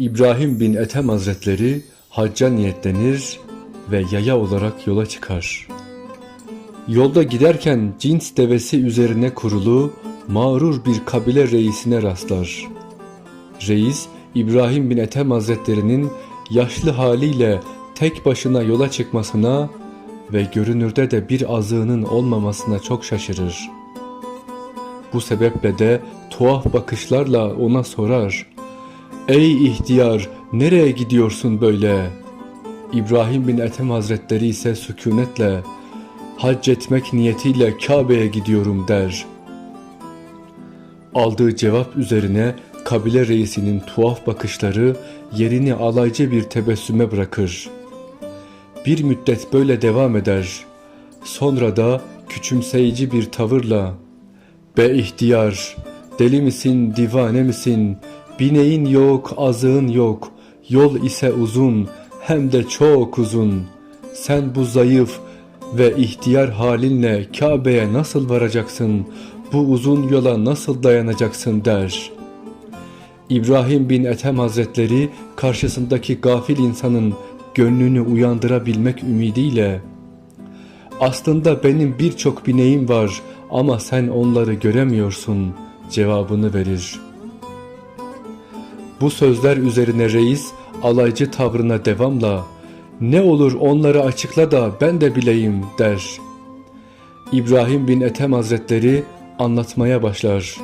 İbrahim bin Ethem Hazretleri hacca niyetlenir ve yaya olarak yola çıkar. Yolda giderken cins devesi üzerine kurulu mağrur bir kabile reisine rastlar. Reis İbrahim bin Ethem Hazretlerinin yaşlı haliyle tek başına yola çıkmasına ve görünürde de bir azığının olmamasına çok şaşırır. Bu sebeple de tuhaf bakışlarla ona sorar. Ey ihtiyar nereye gidiyorsun böyle? İbrahim bin Ethem Hazretleri ise sükunetle hac etmek niyetiyle Kabe'ye gidiyorum der. Aldığı cevap üzerine kabile reisinin tuhaf bakışları yerini alaycı bir tebessüme bırakır. Bir müddet böyle devam eder. Sonra da küçümseyici bir tavırla Be ihtiyar, deli misin, divane misin? Bineğin yok, azığın yok. Yol ise uzun, hem de çok uzun. Sen bu zayıf ve ihtiyar halinle Kabe'ye nasıl varacaksın? Bu uzun yola nasıl dayanacaksın der. İbrahim bin Ethem Hazretleri karşısındaki gafil insanın gönlünü uyandırabilmek ümidiyle aslında benim birçok bineğim var ama sen onları göremiyorsun cevabını verir. Bu sözler üzerine reis alaycı tavrına devamla ne olur onları açıkla da ben de bileyim der. İbrahim bin Ethem Hazretleri anlatmaya başlar.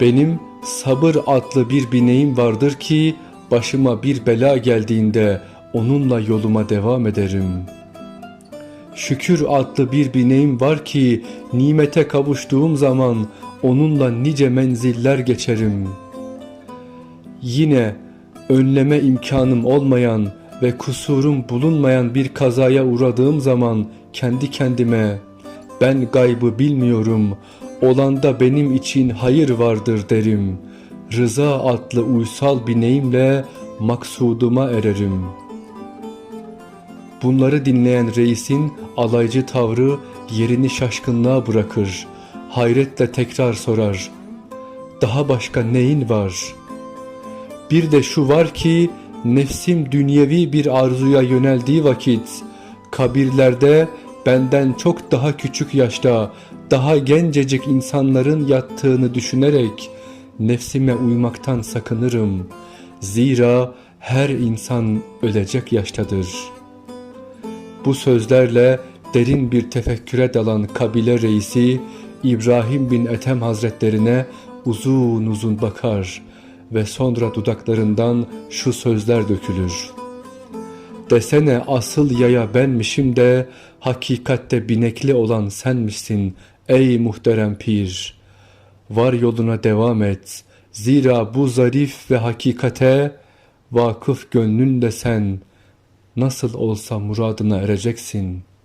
Benim sabır adlı bir bineğim vardır ki başıma bir bela geldiğinde onunla yoluma devam ederim.'' Şükür adlı bir bineğim var ki nimete kavuştuğum zaman onunla nice menziller geçerim. Yine önleme imkanım olmayan ve kusurum bulunmayan bir kazaya uğradığım zaman kendi kendime ben gaybı bilmiyorum, olanda benim için hayır vardır derim. Rıza adlı uysal bineğimle maksuduma ererim.'' Bunları dinleyen reisin alaycı tavrı yerini şaşkınlığa bırakır. Hayretle tekrar sorar. Daha başka neyin var? Bir de şu var ki nefsim dünyevi bir arzuya yöneldiği vakit kabirlerde benden çok daha küçük yaşta daha gencecik insanların yattığını düşünerek nefsime uymaktan sakınırım. Zira her insan ölecek yaştadır.'' Bu sözlerle derin bir tefekküre dalan kabile reisi İbrahim bin Ethem Hazretlerine uzun uzun bakar ve sonra dudaklarından şu sözler dökülür. Desene asıl yaya benmişim de hakikatte binekli olan senmişsin ey muhterem pir. Var yoluna devam et. Zira bu zarif ve hakikate vakıf gönlün de sen.'' nasıl olsa muradına ereceksin.''